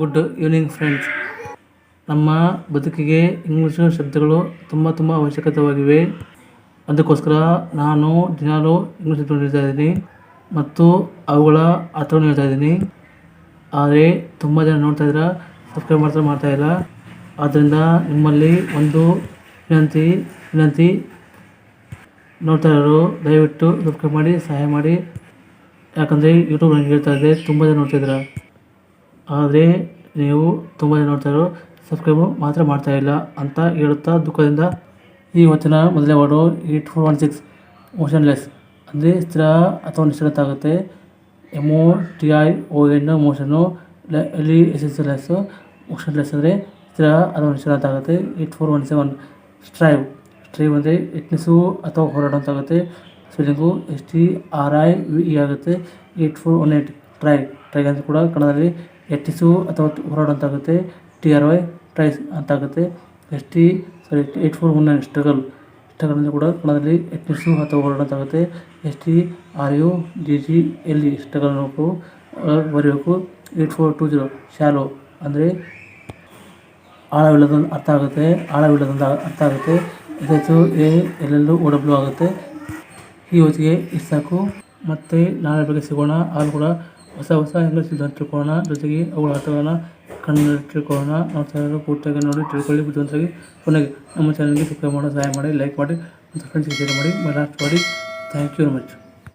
Good evening friends ನಮ್ಮ ಬದುಕಿಗೆ English ಶಬ್ದಗಳು ತುಂಬ ತುಂಬ ಅವಶ್ಯಕತೆವಾಗಿವೆ. ಅದಕ್ಕೋಸ್ಕರ ನಾನು ದಿನಾಲೂ ಇಂಗ್ಲೀಷ್ ಶಬ್ದ ಹೇಳ್ತಾ ಇದ್ದೀನಿ ಮತ್ತು ಅವುಗಳ ಅರ್ಥವನ್ನು ಹೇಳ್ತಾ ಇದ್ದೀನಿ. ಆದರೆ ತುಂಬ ಜನ ನೋಡ್ತಾ ಇದ್ದೀರಾ ಸಬ್ಸ್ಕ್ರೈಬ್ ಮಾಡ್ತಾ ಇಲ್ಲ. ಆದ್ದರಿಂದ ನಿಮ್ಮಲ್ಲಿ ಒಂದು ವಿನಂತಿ ವಿನಂತಿ. ನೋಡ್ತಾ ಇರೋರು, ದಯವಿಟ್ಟು ಸಬ್ಸ್ಕ್ರೈಬ್ ಮಾಡಿ, ಸಹಾಯ ಮಾಡಿ. ಯಾಕಂದರೆ ಯೂಟ್ಯೂಬ್ ನನಗೆ ಹೇಳ್ತಾ ಇದೆ, ತುಂಬ ಜನ ನೋಡ್ತಾ ಇದ್ದೀರಾ. ಆದರೆ ನೀವು ತುಂಬ ಜನ ನೋಡ್ತಾ ಇರೋ ಸಬ್ಸ್ಕ್ರೈಬು ಮಾತ್ರ ಮಾಡ್ತಾ ಇಲ್ಲ ಅಂತ ಹೇಳುತ್ತಾ ದುಃಖದಿಂದ ಈ ವಚನ ಮೊದಲೇ word eight four one six motionless ಅಂದರೆ ಸ್ಥಿರ ಅಥವಾ ನಿಶ್ಚಲತೆ ಆಗುತ್ತೆ. M O T I O N motion ಎಲ್ಲಿ ಎಸ್ ಎಸ್ ಲೆಸ್ಸು ಮೋಷನ್ಲೆಸ್ ಅಂದರೆ ಸ್ಥಿರ ಅಥವಾ ನಿಶ್ಚಲತೆ ಆಗುತ್ತೆ. Eight four one seven strive strive ಅಂದರೆ ಯತ್ನಿಸು ಅಥವಾ ಹೋರಾಟ ಆಗುತ್ತೆ. Spelling S T R I V E ಆಗುತ್ತೆ. Eight four one eight try try ಅಂತ ಕೂಡ ಕನ್ನಡದಲ್ಲಿ ಯತ್ನಿಸು ಅಥವಾ ಹೋರಾಟ ಅಂತಾಗುತ್ತೆ T R Y tries ಅಂತಾಗುತ್ತೆ. S T, sorry eight four one nine struggle. Struggle ಕೂಡ ಕನ್ನಡದಲ್ಲಿ ಎತ್ತಿಸು ಅಥವಾ ಹೋರಾಟ ಅಂತಾಗುತ್ತೆ S T, R U, G G, L E struggle ಬರೀಬೇಕು eight four two zero shallow ಅಂದರೆ ಆಳವಿಲ್ಲದಂದು ಅರ್ಥ ಆಗುತ್ತೆ. ಆಳವಿಲ್ಲದಂತ ಅರ್ಥ ಆಗುತ್ತೆ. ಇದು ಎ ಎಲ್ಲೆಲ್ಲೂ ಡಬ್ಲ್ಯೂ ಆಗುತ್ತೆ. ಈ ಹೊತ್ತಿಗೆ ಇಷ್ಟು ಸಾಕು? ಮತ್ತು ನಾಳೆ ಬೆಳಗ್ಗೆ ಸಿಗೋಣ. ಅಲ್ಲಿ ಕೂಡ ಹೊಸ ಹೊಸ ಇಂಗ್ಲೀಷ್ ಶಬ್ದ ತಿಳ್ಕೊಳ್ಳೋಣ, ಜೊತೆಗೆ ಅವುಗಳ ಅರ್ಥಗಳನ್ನ ಕಣ್ಣು ತಿಳ್ಕೊಳ್ಳೋಣ ನಾವು ಚಾನಲ್ ಪೂರ್ತಿಯಾಗಿ ನೋಡಿ ತಿಳ್ಕೊಳ್ಳಿ, ಬುದ್ಧಿವಂತರಾಗಿ ಕೊನೆಗೆ ನಮ್ಮ ಚಾನಲ್ಗೆ ಸಬ್ಸ್ಕ್ರೈಬ್ ಮಾಡೋ, ಸಹಾಯ ಮಾಡಿ ಲೈಕ್ ಮಾಡಿ, ಮತ್ತು ಫ್ರೆಂಡ್ಸ್ಗೆ ಶೇರ್ ಮಾಡಿ ಲಾಸ್ಟ್ ಮಾಡಿ. Thank you very much